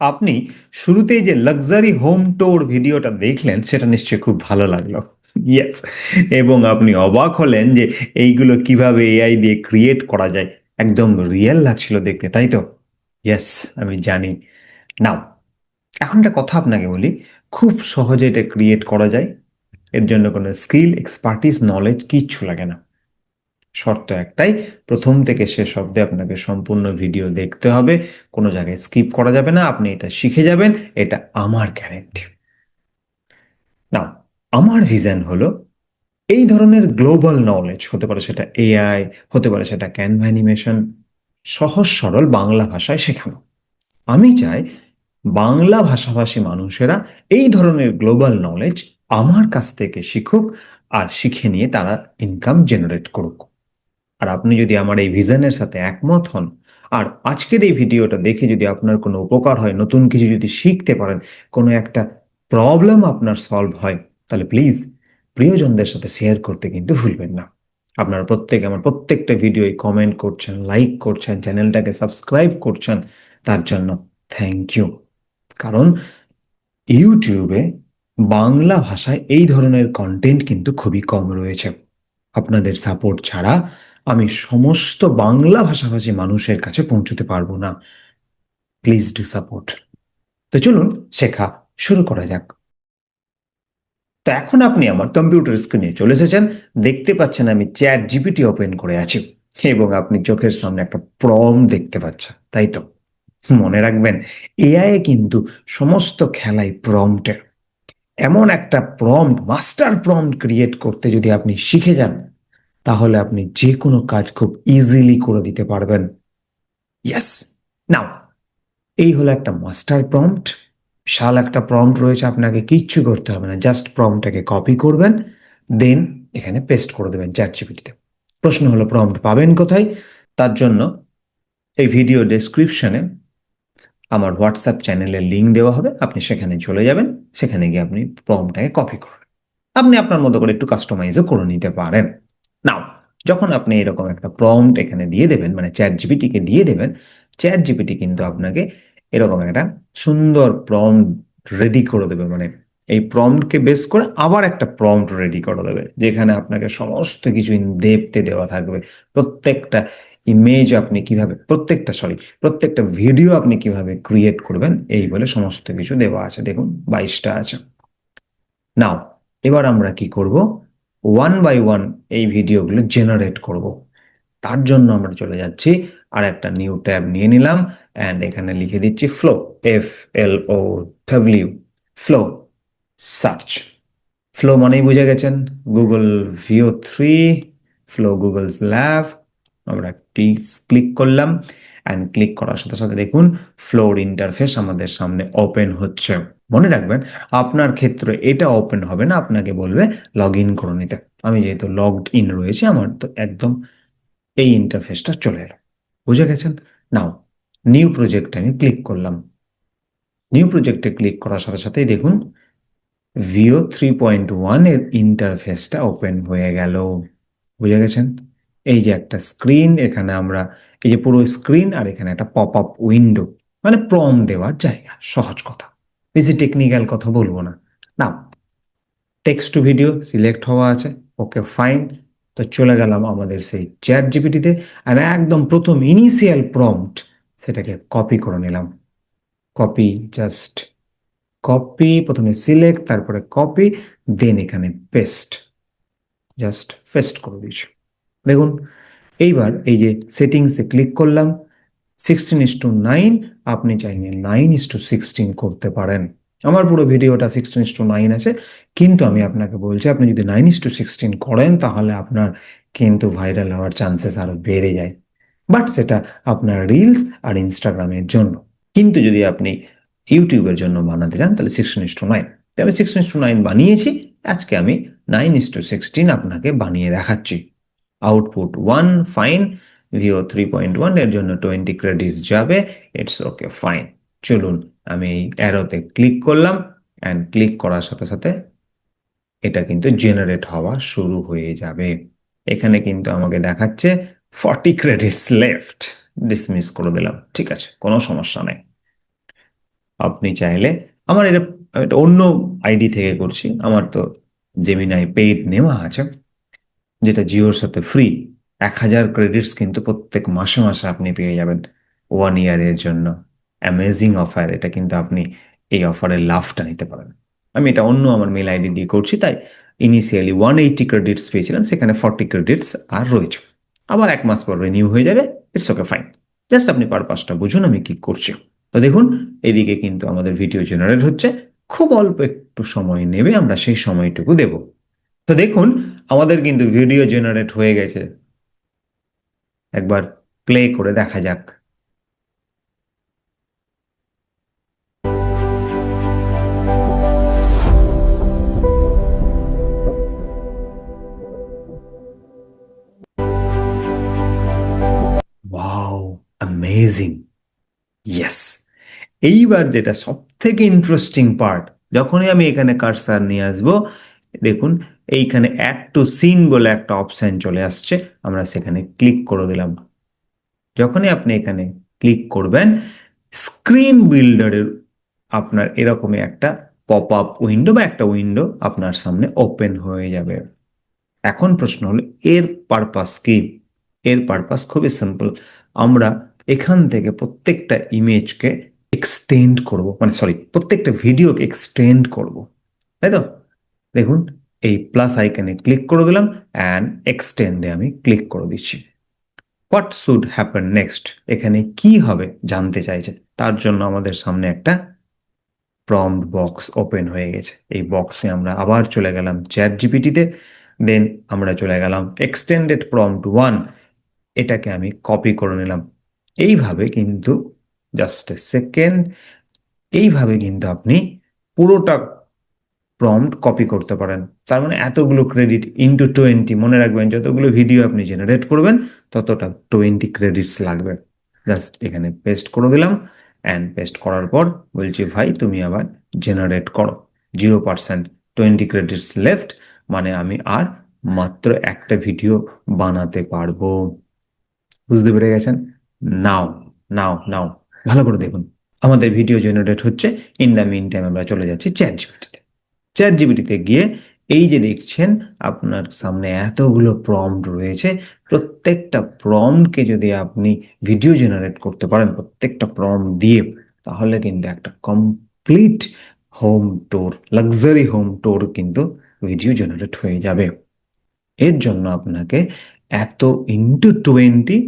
আপনি শুরুতেই যে লাক্সারি হোম টোর ভিডিওটা দেখলেন, সেটা নিশ্চয়ই খুব ভালো লাগল। ইয়েস এবং আপনি অবাক হলেন যে এইগুলো কীভাবে এআই দিয়ে ক্রিয়েট করা যায়। একদম রিয়েল লাগছিল দেখতে, তাই তো? ইয়েস আমি জানি। নাও এখন একটা কথা আপনাকে বলি, খুব সহজে এটা ক্রিয়েট করা যায়। এর জন্য কোনো স্কিল এক্সপার্টিস নলেজ কিচ্ছু লাগে না। শর্ত একটাই। প্রথম থেকে শেষ অব্দি আপনাকে সম্পূর্ণ ভিডিও দেখতে হবে। কোনো জায়গায় স্কিপ করা যাবে না। আপনি এটা শিখে যাবেন। এটা আমার গ্যারেন্টি না আমার ভিজন হলো, এই ধরনের গ্লোবাল নলেজ হতে পারে সেটা এআই হতে পারে সেটা ক্যানভা অ্যানিমেশন সহজ সরল বাংলা ভাষায় শেখানো। আমি চাই বাংলা ভাষাভাষী মানুষেরা এই ধরনের গ্লোবাল নলেজ আমার কাছ থেকে শিখুক আর শিখে নিয়ে তারা ইনকাম জেনারেট করুক। আর আপনি যদি আমার এই ভিশনের সাথে একমত হন, আর আজকের এই ভিডিওটা দেখে যদি আপনার কোনো উপকার হয়, নতুন কিছু যদি শিখতে পারেন, কোনো একটা প্রবলেম আপনার সলভ হয়, তাহলে প্লিজ প্রিয়জনদের সাথে শেয়ার করতে কিন্তু ভুলবেন না। আপনারা প্রত্যেকে, আমার প্রত্যেকটা ভিডিওই কমেন্ট করছেন লাইক করছেন চ্যানেলটাকে সাবস্ক্রাইব করছেন, তার জন্য থ্যাংক ইউ কারণ ইউটিউবে বাংলা ভাষায় এই ধরনের কন্টেন্ট কিন্তু খুবই কম রয়েছে। আপনাদের সাপোর্ট ছাড়া আমি সমস্ত বাংলা ভাষাভাষী মানুষের কাছে পৌঁছতে পারব না। প্লিজ ডু সাপোর্ট তো চলুন শেখা শুরু করা যাক। তো এখন আপনি আমার কম্পিউটার স্ক্রিনে চলে এসেছেন। দেখতে পাচ্ছেন আমি চ্যাট জিপিটি ওপেন করে আছি এবং আপনি চোখের সামনে একটা প্রম দেখতে পাচ্ছেন, তাই তো? মনে রাখবেন এআই কিন্তু সমস্ত খেলাই প্রম্পটের এমন একটা প্রম্পট মাস্টার প্রম্পট ক্রিয়েট করতে যদি আপনি শিখে যান তাহলে আপনি যে কোনো কাজ খুব ইজিলি করে দিতে পারবেন। ইয়েস নাও এই হলো একটা মাস্টার প্রম্পট বিশাল একটা প্রম্পট রয়েছে, আপনাকে কিচ্ছু করতে হবে না। জাস্ট প্রম্পটটাকে কপি করবেন দেন এখানে পেস্ট করে দেবেন চ্যাট জিপিটিতে প্রশ্ন হলো প্রম্পট পাবেন কোথায়? তার জন্য এই ভিডিও ডেসক্রিপশনে আমার হোয়াটসঅ্যাপ চ্যানেলের লিঙ্ক দেওয়া হবে। আপনি সেখানে চলে যাবেন, সেখানে গিয়ে আপনি প্রম্পটটাকে কপি করবেন। আপনি আপনার মতো করে একটু কাস্টমাইজও করে নিতে পারেন। যখন আপনি এরকম একটা প্রম্পট এখানে দিয়ে দেবেন মানে চ্যাট জিপিটিকে দিয়ে দেবেন চ্যাট জিপিটি কিন্তু আপনাকে এরকম একটা সুন্দর প্রম্পট রেডি করে দেবে। মানে এই প্রম্পটকে বেস করে আবার একটা প্রম্পট রেডি করে দেবে, যেখানে আপনাকে সমস্ত কিছু দেখতে দেওয়া থাকবে। প্রত্যেকটা ইমেজ আপনি কীভাবে, প্রত্যেকটা সরি প্রত্যেকটা ভিডিও আপনি কীভাবে ক্রিয়েট করবেন, এই বলে সমস্ত কিছু দেওয়া আছে। দেখুন, বাইশটা আছে। নাও এবার আমরা কি করব? ওয়ান বাই ওয়ান এই ভিডিওগুলো জেনারেট করব। তার জন্য আমরা চলে যাচ্ছি, আর একটা নিউ ট্যাব নিয়ে নিলাম অ্যান্ড এখানে লিখে দিচ্ছি flow F L O W flow search flow মানেই বুঝে গেছেন Google Veo three flow Google's lab আমরা ক্লিক করলাম অ্যান্ড ক্লিক করার সাথে সাথে দেখুন ফ্লোর ইন্টারফেস আমাদের সামনে ওপেন হচ্ছে। মনে রাখবেন, আপনার ক্ষেত্রে এটা ওপেন হবে না, আপনাকে বলবে লগ ইন করে নিতে। আমি যেহেতু লগড ইন রয়েছে, আমার তো একদম এই ইন্টারফেসটা চলে এলো। বুঝে গেছেন? নাও নিউ প্রজেক্টে আমি ক্লিক করলাম। নিউ প্রজেক্টে ক্লিক করার সাথে সাথেই দেখুন ভিও থ্রি পয়েন্ট ওয়ানের ইন্টারফেসটা ওপেন হয়ে গেল। বুঝে গেছেন? এই যে একটা স্ক্রিন এখানে আমরা এই যে পুরো স্ক্রিন আর এখানে একটা পপ আপ উইন্ডো মানে প্রম দেওয়ার জায়গা, সহজ কথা। বেশি টেকনিক্যাল কথা বলব না। না টেক্সট টু ভিডিও সিলেক্ট হওয়া আছে। ওকে ফাইন তো চলে গেলাম আমাদের সেই চ্যাট জিপিটিতে আর একদম প্রথম ইনিশিয়াল প্রম্পট সেটাকে কপি করে নিলাম। কপি জাস্ট কপি প্রথমে সিলেক্ট তারপরে কপি দেন এখানে পেস্ট জাস্ট পেস্ট করে দিয়েছি। দেখুন, এইবার এই যে সেটিংসে ক্লিক করলাম। সিক্সটিন ইস টু নাইন আপনি চাইলে নাইন ইস টু সিক্সটিন করতে পারেন। আমার পুরো ভিডিওটা সিক্সটিন ইস টু নাইন আছে, কিন্তু আমি আপনাকে বলছি, আপনি যদি নাইন ইস টু সিক্সটিন করেন, তাহলে আপনার কিন্তু ভাইরাল হওয়ার চান্সেস আরও বেড়ে যায়। বাট সেটা আপনার রিলস আর ইনস্টাগ্রামের জন্য। কিন্তু যদি আপনি ইউটিউবের জন্য বানাতে চান, তাহলে সিক্সটিন ইস টু নাইন তো আমি সিক্সটিন ইস টু নাইন বানিয়েছি, আজকে আমি নাইন ইস টু সিক্সটিন আপনাকে বানিয়ে দেখাচ্ছি। Output one fine Veo three point ওয়ানের জন্য টোয়েন্টি ক্রেডিটস যাবে ইটস ওকে ফাইন চলুন, আমি এই অ্যারোতে ক্লিক করলাম অ্যান্ড ক্লিক করার সাথে সাথে এটা কিন্তু জেনারেট হওয়া শুরু হয়ে যাবে। এখানে কিন্তু আমাকে দেখাচ্ছে ফর্টি ক্রেডিটস লেফট ডিসমিস করে দিলাম, ঠিক আছে, কোনো সমস্যা নেই। আপনি চাইলে, আমার এটা অন্য আইডি থেকে করছি, আমার তো জেমিনাই পেইড নেওয়া আছে, যেটা জিওর সাথে ফ্রি এক হাজার ক্রেডিটস কিন্তু প্রত্যেক মাসে মাসে আপনি পেয়ে যাবেন ওয়ান ইয়ারের জন্য। অ্যামেজিং অফার এটা কিন্তু আপনি এই অফারের লাভটা নিতে পারেন। আমি এটা অন্য আমার মেল আইডি দিয়ে করছি, তাই ইনিশিয়ালি ওয়ান এইটি ক্রেডিটস পেয়েছিলাম, সেখানে ফর্টি ক্রেডিটস আর রয়েছে। আবার এক মাস পর রিনিউ হয়ে যাবে ইটস ওকে ফাইন জাস্ট আপনি পারপাসটা বুঝুন, আমি কি করছি। তো দেখুন, এদিকে কিন্তু আমাদের ভিডিও জেনারেট হচ্ছে, খুব অল্প একটু সময় নেবে, আমরা সেই সময়টুকু দেব। তো দেখুন, আমাদের কিন্তু ভিডিও জেনারেট হয়ে গেছে। একবার প্লে করে দেখা যাক। অ্যামেজিং ইয়েস এইবার যেটা সব থেকে ইন্টারেস্টিং পার্ট যখনই আমি এখানে কারসার নিয়ে আসব দেখুন, এইখানে অ্যাড টু সিন বলে একটা অপশান চলে আসছে, আমরা সেখানে ক্লিক করে দিলাম। যখনই আপনি এখানে ক্লিক করবেন স্ক্রিন বিল্ডারের আপনার এরকমই একটা পপ আপ উইন্ডো বা একটা উইন্ডো আপনার সামনে ওপেন হয়ে যাবে। এখন প্রশ্ন হলো, এর পারপাস কি? এর পারপাস খুবই সিম্পল আমরা এখান থেকে প্রত্যেকটা ইমেজকে এক্সটেন্ড করব মানে সরি প্রত্যেকটা ভিডিওকে এক্সটেন্ড করব। তাই তো? দেখুন, এই প্লাস আইকনে ক্লিক করে দিলাম অ্যান্ড এক্সটেন্ডে আমি ক্লিক করে দিচ্ছি। হোয়াট শুড হ্যাপেন নেক্সট এখানে কি হবে জানতে চাইছে। তার জন্য আমাদের সামনে একটা প্রম্পট বক্স ওপেন হয়ে গেছে। এই বক্সে আমরা আবার চলে গেলাম চ্যাট জিপিটিতে দেন আমরা চলে গেলাম এক্সটেন্ডেড প্রম্পট ওয়ান এটাকে আমি কপি করে নিলাম। এইভাবে কিন্তু জাস্ট এ সেকেন্ড এইভাবে কিন্তু আপনি পুরোটা প্রম্পট কপি করতে পারেন। তার মানে এতগুলো ক্রেডিট ইন্টু টোয়েন্টি মনে রাখবেন, যতগুলো ভিডিও আপনি জেনারেট করবেন, ততটা টোয়েন্টি ক্রেডিটস লাগবে। জাস্ট এখানে পেস্ট করে দিলাম অ্যান্ড পেস্ট করার পর বলছি, ভাই, তুমি আবার জেনারেট করো। Zero percent twenty credits left মানে আমি আর মাত্র একটা ভিডিও বানাতে পারব। বুঝতে পেরে গেছেন? নাও নাও নাও ভালো করে দেখুন। আমাদের ভিডিও জেনারেট হচ্ছে। ইন দ্য মিন টাইম আমরা চলে যাচ্ছি চ্যাট জিবিটিতে চ্যাট জিবিটিতে গিয়ে এই যে দেখছেন, আপনার সামনে এতগুলো প্রম্পট রয়েছে, প্রত্যেকটা প্রম্পটকে যদি আপনি ভিডিও জেনারেট করতে পারেন, প্রত্যেকটা প্রম্পট দিয়ে, তাহলে কিন্তু একটা complete home tour luxury home tour কিন্তু ভিডিও জেনারেট হয়ে যাবে। এর জন্য আপনাকে এত ইন্টু টোয়েন্টি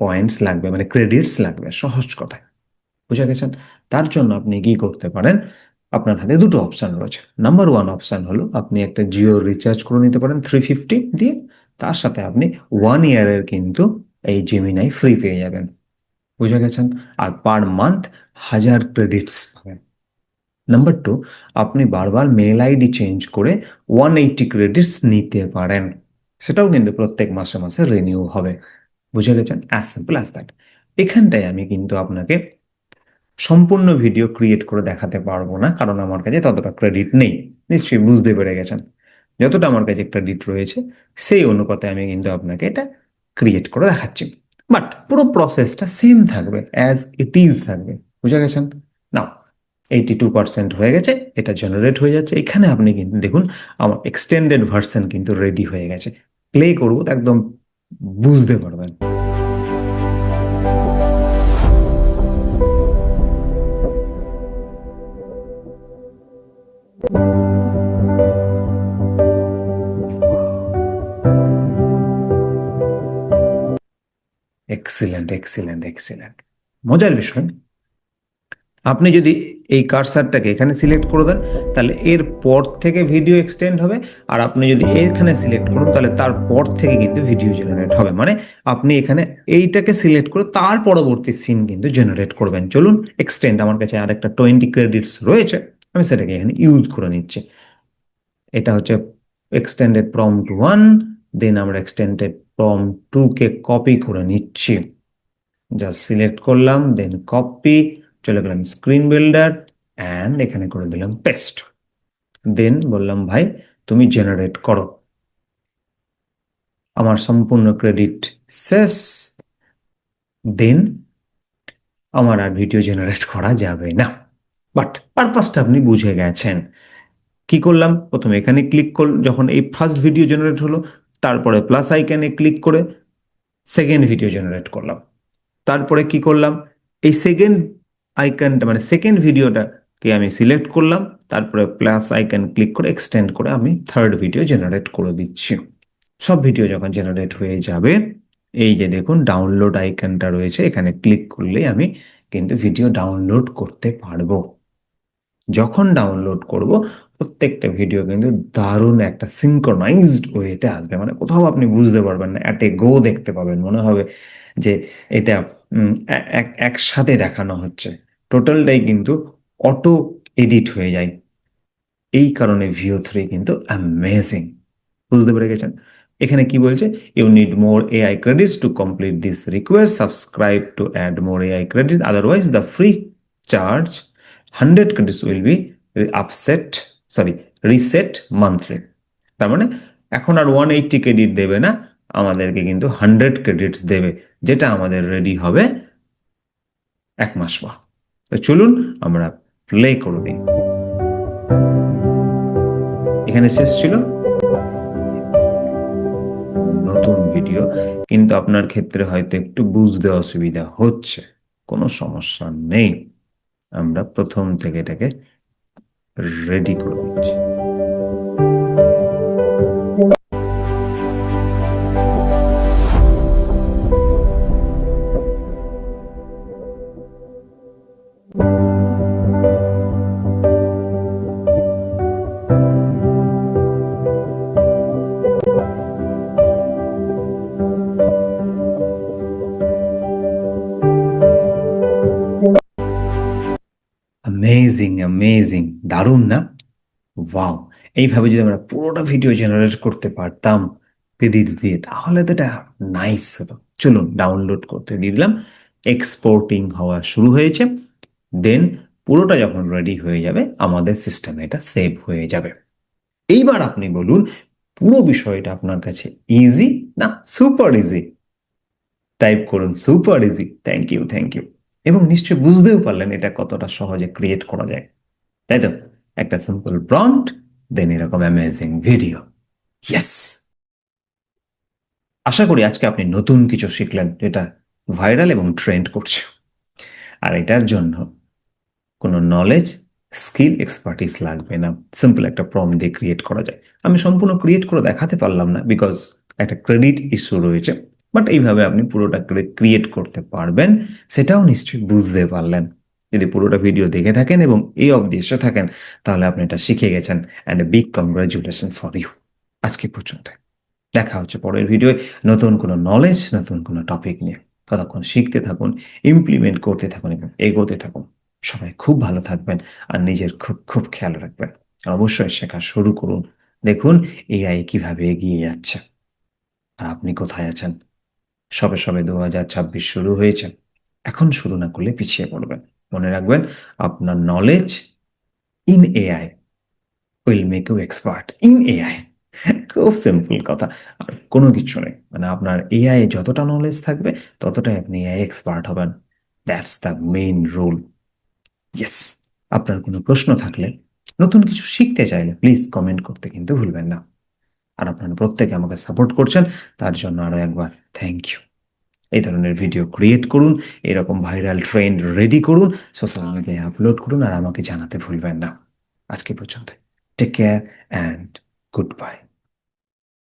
পয়েন্টস লাগবে মানে ক্রেডিটস লাগবে সহজ কথায়। বুঝে গেছেন? তার জন্য আপনি কি করতে পারেন আপনার হাতে দুটো অপশান রয়েছে। নাম্বার ওয়ান অপশান হলো আপনি একটা জিও রিচার্জ করে নিতে পারেন থ্রি ফিফটি দিয়ে, তার সাথে আপনি ওয়ান ইয়ারের কিন্তু এই জেমিনাই ফ্রি পেয়ে যাবেন। বুঝে গেছেন? আর পার মান্থ হাজার ক্রেডিটস পাবেন। নাম্বার টু আপনি বারবার মেল আইডি চেঞ্জ করে ওয়ান এইটি ক্রেডিটস নিতে পারেন। সেটাও কিন্তু প্রত্যেক মাসে মাসে রিনিউ হবে। বুঝে গেছেন? অ্যাজ সিম্পল অ্যাজ দ্যাট এখানটায় আমি কিন্তু আপনাকে সম্পূর্ণ ভিডিও ক্রিয়েট করে দেখাতে পারব না, কারণ আমার কাছে ততটা ক্রেডিট নেই। নিশ্চয়ই বুঝতে পেরে গেছেন। যতটা আমার কাছে ক্রেডিট রয়েছে, সেই অনুপাতে আমি কিন্তু আপনাকে এটা ক্রিয়েট করে দেখাচ্ছি। বাট পুরো প্রসেসটা সেম থাকবে অ্যাজ ইট ইজ থাকবে। বুঝে গেছেন? নাও এইটি টু পার্সেন্ট হয়ে গেছে, এটা জেনারেট হয়ে যাচ্ছে। এখানে আপনি কিন্তু দেখুন, আমার এক্সটেন্ডেড ভার্সন কিন্তু রেডি হয়ে গেছে। প্লে করব একদম বুঝতে পারবেন। এক্সিলেন্ট এক্সিলেন্ট এক্সিলেন্ট মজার বিষয় আপনি যদি এই কারসারটাকে এখানে সিলেক্ট করে দেন, তাহলে এর পর থেকে ভিডিও এক্সটেন্ড হবে। আর আপনি যদি এখানে সিলেক্ট করুন, তাহলে তার পর থেকে কিন্তু ভিডিও জেনারেট হবে। মানে আপনি এখানে এইটাকে সিলেক্ট করে তার পরবর্তী সিন কিন্তু জেনারেট করবেন। চলুন এক্সটেন্ড আমার কাছে আর একটা টোয়েন্টি ক্রেডিটস রয়েছে। আমি সেটাকে এখানে ইউজ করে নিচ্ছি। এটা হচ্ছে এক্সটেন্ডেড প্রম্পট ওয়ান দেন আমরা এক্সটেন্ডেড প্রম্পট টু কে কপি করে নিচ্ছি। জাস্ট সিলেক্ট করলাম দেন কপি চলে গেলাম স্ক্রিন বিল্ডার অ্যান্ড এখানে করে দিলাম পেস্ট দেন বললাম, ভাই, তুমি জেনারেট করো। আমার সম্পূর্ণ ক্রেডিট শেষ। দেন আমার আর ভিডিও জেনারেট করা যাবে না। বাট পারপাসটা আপনি বুঝে গেছেন। কি করলাম? প্রথমে এখানে ক্লিক কর, যখন এই ফার্স্ট ভিডিও জেনারেট হলো, তারপরে প্লাস আইকনে ক্লিক করে সেকেন্ড ভিডিও জেনারেট করলাম। তারপরে কি করলাম? এই সেকেন্ড আইকনটা মানে সেকেন্ড ভিডিওটাকে আমি সিলেক্ট করলাম, তারপরে প্লাস আইকন ক্লিক করে এক্সটেন্ড করে আমি থার্ড ভিডিও জেনারেট করে দিচ্ছি। সব ভিডিও যখন জেনারেট হয়ে যাবে, এই যে দেখুন ডাউনলোড আইকনটা রয়েছে, এখানে ক্লিক করলেই আমি কিন্তু ভিডিও ডাউনলোড করতে পারব। যখন ডাউনলোড করব, প্রত্যেকটা ভিডিও কিন্তু দারুণ একটা সিঙ্ক্রোনাইজড ওয়েতে আসবে। মানে কোথাও আপনি বুঝতে পারবেন না অ্যাট এ গো দেখতে পাবেন। মনে হবে যে এটা এক- একসাথে দেখানো হচ্ছে। টোটালটাই কিন্তু অটো এডিট হয়ে যায়। এই কারণে ভিও থ্রি কিন্তু অ্যামেজিং বুঝতে পেরে গেছেন? এখানে কি বলছে? You need more AI credits to complete this request subscribe to add more AI credit otherwise the free charge hundred credits will be upset sorry reset monthly তার মানে এখন আর ওয়ান এইটটি ক্রেডিট দেবে না, আমাদেরকে কিন্তু হান্ড্রেড ক্রেডিটস দেবে, যেটা আমাদের রেডি হবে এক মাস পর। তো চলুন আমরা প্লে করে দিই। এখানে শেষ ছিল। নতুন ভিডিও কিন্তু আপনার ক্ষেত্রে হয়তো একটু বুঝতে অসুবিধা হচ্ছে, কোনো সমস্যা নেই। আমরা প্রথম থেকে এটাকে রেডি করে দিচ্ছি। অ্যামেজিং দারুণ না? ওয়াও এইভাবে যদি আমরা পুরোটা ভিডিও জেনারেট করতে পারতাম ক্রেডিট দিয়ে, তাহলে তো এটা নাইস হতো। চলুন ডাউনলোড করতে দিয়ে দিলাম। এক্সপোর্টিং হওয়া শুরু হয়েছে। দেন পুরোটা যখন রেডি হয়ে যাবে, আমাদের সিস্টেমে এটা সেভ হয়ে যাবে। এইবার আপনি বলুন, পুরো বিষয়টা আপনার কাছে ইজি না সুপার ইজি টাইপ করুন super easy thank you thank you এবং নিশ্চয়ই বুঝতেও পারলেন এটা কতটা সহজে ক্রিয়েট করা যায়। তাই তো? একটা সিম্পল প্রম্পট দেন এরকম অ্যামেজিং ভিডিও ইয়েস আশা করি আজকে আপনি নতুন কিছু শিখলেন, যেটা ভাইরাল এবং ট্রেন্ড করছে। আর এটার জন্য কোনো নলেজ স্কিল এক্সপার্টিস লাগবে না। সিম্পল একটা প্রম দিয়ে ক্রিয়েট করা যায়। আমি সম্পূর্ণ ক্রিয়েট করে দেখাতে পারলাম না বিকজ একটা ক্রেডিট ইস্যু রয়েছে। বাট এইভাবে আপনি পুরোটা ক্রিয়েট করতে পারবেন, সেটাও নিশ্চয়ই বুঝতে পারলেন। যদি পুরোটা ভিডিও দেখে থাকেন এবং এই এসে থাকেন, তাহলে আপনি এটা শিখে গেছেন and a big congratulation for you আজকে পর্যন্ত। দেখা হচ্ছে পরের ভিডিওয়ে নতুন কোনো নলেজ নতুন কোনো টপিক নিয়ে। ততক্ষণ শিখতে থাকুন ইমপ্লিমেন্ট করতে থাকুন এবং এগোতে থাকুন। সবাই খুব ভালো থাকবেন আর নিজের খুব খুব খেয়াল রাখবেন। আর অবশ্যই শেখা শুরু করুন। দেখুন এআই কীভাবে এগিয়ে যাচ্ছে। আর আপনি কোথায় আছেন? সবে সবে দু হাজার ছাব্বিশ শুরু হয়েছে। এখন শুরু না করলে পিছিয়ে পড়বেন। মনে রাখবেন, আপনার knowledge in AI will make you expert in AI খুব সিম্পল কথা, আর কোনো কিছু নেই। মানে আপনার এআই যতটা নলেজ থাকবে, ততটাই আপনি এআই এক্সপার্ট হবেন। That's the main rule yes আপনার কোনো প্রশ্ন থাকলে, নতুন কিছু শিখতে চাইলে প্লিজ কমেন্ট করতে কিন্তু ভুলবেন না। আর আপনারা প্রত্যেকে আমাকে সাপোর্ট করছেন, তার জন্য আরও একবার থ্যাংক ইউ এই ধরনের ভিডিও ক্রিয়েট করুন, এরকম ভাইরাল ট্রেন্ড রেডি করুন সোশ্যাল মিডিয়ায় আপলোড করুন আর আমাকে জানাতে ভুলবেন না। আজকে পর্যন্ত take care and good bye